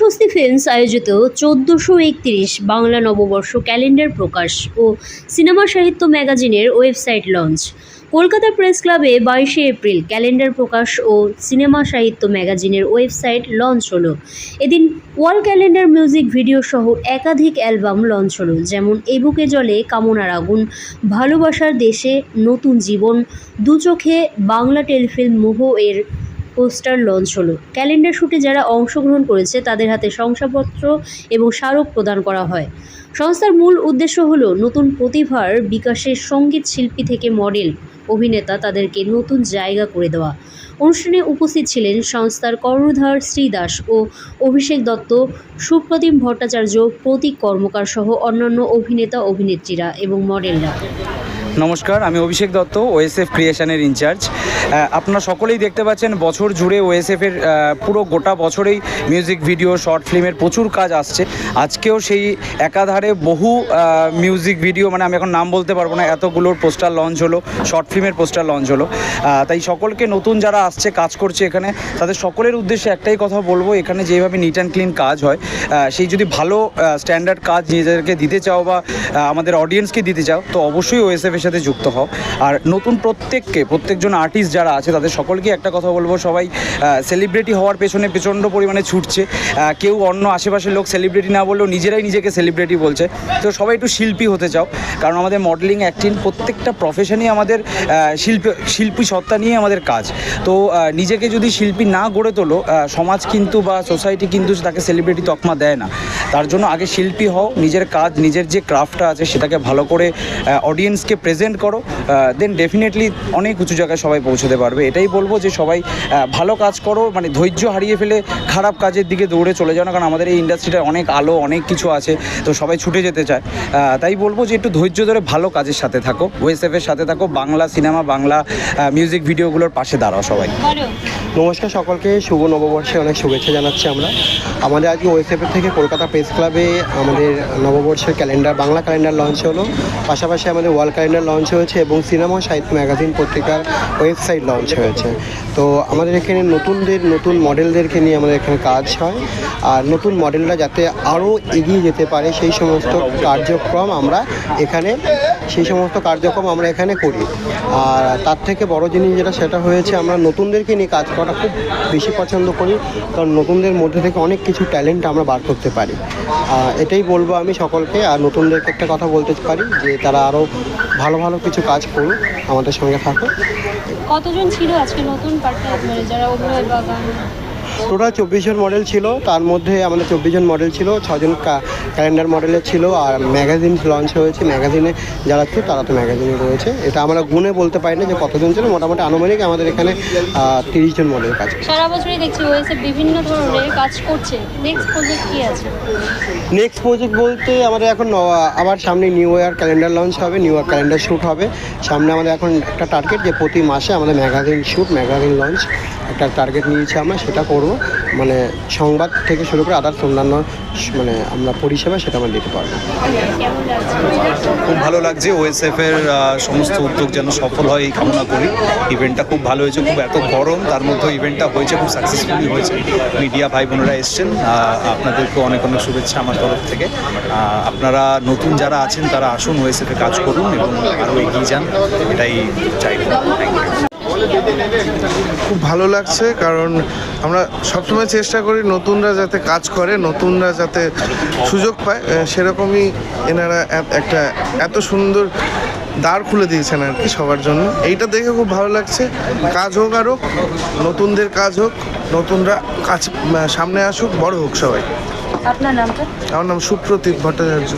স্বস্তি ফিল্মস আয়োজিত চোদ্দোশো একত্রিশ বাংলা নববর্ষ ক্যালেন্ডার প্রকাশ ও সিনেমা সাহিত্য ম্যাগাজিনের ওয়েবসাইট লঞ্চ কলকাতা প্রেস ক্লাবে বাইশে এপ্রিল ক্যালেন্ডার প্রকাশ ও সিনেমা সাহিত্য ম্যাগাজিনের ওয়েবসাইট লঞ্চ হলো। এদিন ওয়াল ক্যালেন্ডার মিউজিক ভিডিও সহ একাধিক অ্যালবাম লঞ্চ হলো, যেমন এ বুকে জলে কামনার আগুন, ভালোবাসার দেশে নতুন জীবন, দু চোখে বাংলা টেলিফিল্ম মোহ এর পোস্টার লঞ্চ হলো। ক্যালেন্ডার শুটে যারা অংশগ্রহণ করেছে, তাদের হাতে শংসাপত্র এবং স্মারক প্রদান করা হয়। সংস্থার মূল উদ্দেশ্য হলো নতুন প্রতিভার বিকাশের সংগীত শিল্পী থেকে মডেল, অভিনেতা তাদেরকে নতুন জায়গা করে দেওয়া। অনুষ্ঠানে উপস্থিত ছিলেন সংস্থার কর্ণধার শ্রীদাস ও অভিষেক দত্ত, সুপ্রতিম ভট্টাচার্য, প্রতীক কর্মকার সহ অন্যান্য অভিনেতা অভিনেত্রীরা এবং মডেলরা। নমস্কার, আমি অভিষেক দত্ত ওএসএফ ক্রিয়েশনের ইনচার্জ আপনারা সকলেই দেখতে পাচ্ছেন, বছর জুড়ে ওএসএফের পুরো গোটা বছরেই মিউজিক ভিডিও শর্ট ফিল্মের প্রচুর কাজ আসছে। আজকেও সেই একাধারে বহু মিউজিক ভিডিও মানে আমি এখন নাম বলতে পারব না এতগুলোর পোস্টার লঞ্চ হলো শর্ট ফিল্মের পোস্টার লঞ্চ হলো। তাই সকলকে নতুন যারা আসছে, কাজ করছে এখানে, তাদের সকলের উদ্দেশ্যে একটাই কথা বলব, এখানে যেভাবে নিট অ্যান্ড ক্লিন কাজ হয় সেই যদি ভালো স্ট্যান্ডার্ড কাজ নিজেদেরকে দিতে চাও বা আমাদের অডিয়েন্সকে দিতে চাও, তো অবশ্যই ওএসএফ সাথে যুক্ত হও। আর নতুন প্রত্যেককে, প্রত্যেকজন আর্টিস্ট যারা আছে, তাদের সকলকে একটা কথা বলব, সবাই সেলিব্রিটি হওয়ার পেছনে প্রচণ্ড পরিমাণে ছুটছে। কেউ অন্য আশেপাশের লোক সেলিব্রিটি না বললেও নিজেরাই নিজেকে সেলিব্রিটি বলছে। তো সবাই একটু শিল্পী হতে চাও, কারণ আমাদের মডেলিং অ্যাক্টিং প্রত্যেকটা প্রফেশনই আমাদের শিল্পী শিল্পী সত্তা নিয়ে আমাদের কাজ। তো নিজেকে যদি শিল্পী না গড়ে তোলো সমাজ কিন্তু বা সোসাইটি কিন্তু তাকে সেলিব্রিটি তকমা দেয় না। তার জন্য আগে শিল্পী হও, নিজের কাজ, নিজের যে ক্রাফটটা আছে সেটাকে ভালো করে অডিয়েন্সকে প্রেজেন্ট করো দেন ডেফিনেটলি অনেক উঁচু জায়গায় সবাই পৌঁছতে পারবে। এটাই বলব যে সবাই ভালো কাজ করো মানে ধৈর্য হারিয়ে ফেলে খারাপ কাজের দিকে দৌড়ে চলে যাও না, কারণ আমাদের এই ইন্ডাস্ট্রিটা অনেক আলো, অনেক কিছু আছে, তো সবাই ছুটে যেতে চায়। তাই বলব যে একটু ধৈর্য ধরে ভালো কাজের সাথে থাকো ওয়েসএফের সাথে থাকো, বাংলা সিনেমা বাংলা মিউজিক ভিডিওগুলোর পাশে দাঁড়াও সবাই। নমস্কার সকলকে, শুভ নববর্ষে অনেক শুভেচ্ছা জানাচ্ছি আমরা। আমাদের আজকে ওয়েসএফের থেকে কলকাতা প্রেস ক্লাবে আমাদের নববর্ষের ক্যালেন্ডার, বাংলা ক্যালেন্ডার লঞ্চ হলো। পাশাপাশি আমাদের ওয়াল ক্যালেন্ডার লঞ্চ হয়েছে এবং সিনেমা সাহিত্য ম্যাগাজিন পত্রিকার ওয়েবসাইট লঞ্চ হয়েছে। তো আমাদের এখানে নতুনদের, নতুন মডেলদেরকে নিয়ে আমাদের এখানে কাজ হয়। আর নতুন মডেলরা যাতে আরও এগিয়ে যেতে পারে, সেই সমস্ত কার্যক্রম আমরা এখানে সেই সমস্ত কার্যক্রম আমরা এখানে করি। আর তার থেকে বড় জিনিস যেটা, সেটা হয়েছে আমরা নতুনদেরকে নিয়ে কাজ করা খুব বেশি পছন্দ করি, কারণ নতুনদের মধ্যে থেকে অনেক কিছু ট্যালেন্ট আমরা বার করতে পারি। এটাই বলব আমি সকলকে, আর নতুনদেরকে একটা কথা বলতে পারি, যে তারা আরও ভালো ভালো কিছু কাজ করুক, আমাদের সঙ্গে থাকুক। কতজন ছিল আজকে নতুন মানে যারা অভিনয় বা গান? টোটাল চব্বিশ জন মডেল ছিল। তার মধ্যে আমাদের চব্বিশ জন মডেল ছিল ছজন ক্যালেন্ডার মডেলের ছিল আর ম্যাগাজিন লঞ্চ হয়েছে। ম্যাগাজিনে যারা ছিল তারা তো ম্যাগাজিনে রয়েছে। এটা আমরা গুণে বলতে পারি না যে কতজন ছিল মোটামুটি আনুমানিক আমাদের এখানে তিরিশ জন মডেল কাজ সারা বছরই দেখছি ওয়েসে বিভিন্ন ধরনের কাজ করছে। নেক্সট প্রজেক্ট কি আছে? নেক্সট প্রজেক্ট বলতে আমাদের এখন আবার সামনে নিউ ইয়ার ক্যালেন্ডার লঞ্চ হবে নিউ ইয়ার ক্যালেন্ডার শ্যুট হবে। সামনে আমাদের এখন একটা টার্গেট যে প্রতি মাসে আমাদের ম্যাগাজিন শ্যুট ম্যাগাজিন লঞ্চ একটা টার্গেট নিয়েছি আমরা সেটা করব। মানে সংবাদ থেকে শুরু করে আদার্স অন্যান্য মানে আমরা পরিষেবা সেটা আমরা দিতে পারব। খুব ভালো লাগছে ওএসএফ এর সমস্ত উদ্যোগ যেন সফল হয় এই কামনা করি। ইভেন্টটা খুব ভালো হয়েছে, খুব এত গরম, তার মধ্যে ইভেন্টটা হয়েছে, খুব সাকসেসফুলি হয়েছে। মিডিয়া ভাই বোনেরা এসছেন আপনাদেরকে অনেক অনেক শুভেচ্ছা আমার তরফ থেকে। আপনারা নতুন যারা আছেন, তারা আসুন ওএসএফ কাজ করুন এবং আরও এগিয়ে যান, এটাই চাইব থ্যাংক ইউ খুব ভালো লাগছে কারণ আমরা সবসময় চেষ্টা করি নতুনরা যাতে কাজ করে নতুনরা যাতে সুযোগ পায়। সেরকমই এনারা একটা এত সুন্দর দ্বার খুলে দিয়েছেন আর কি সবার জন্য। এইটা দেখে খুব ভালো লাগছে। কাজ হোক আরও নতুনদের কাজ হোক নতুনরা কাজ সামনে আসুক বড় হোক সবাই। আপনার নামটা? আমার নাম সুপ্রতীক ভট্টাচার্য।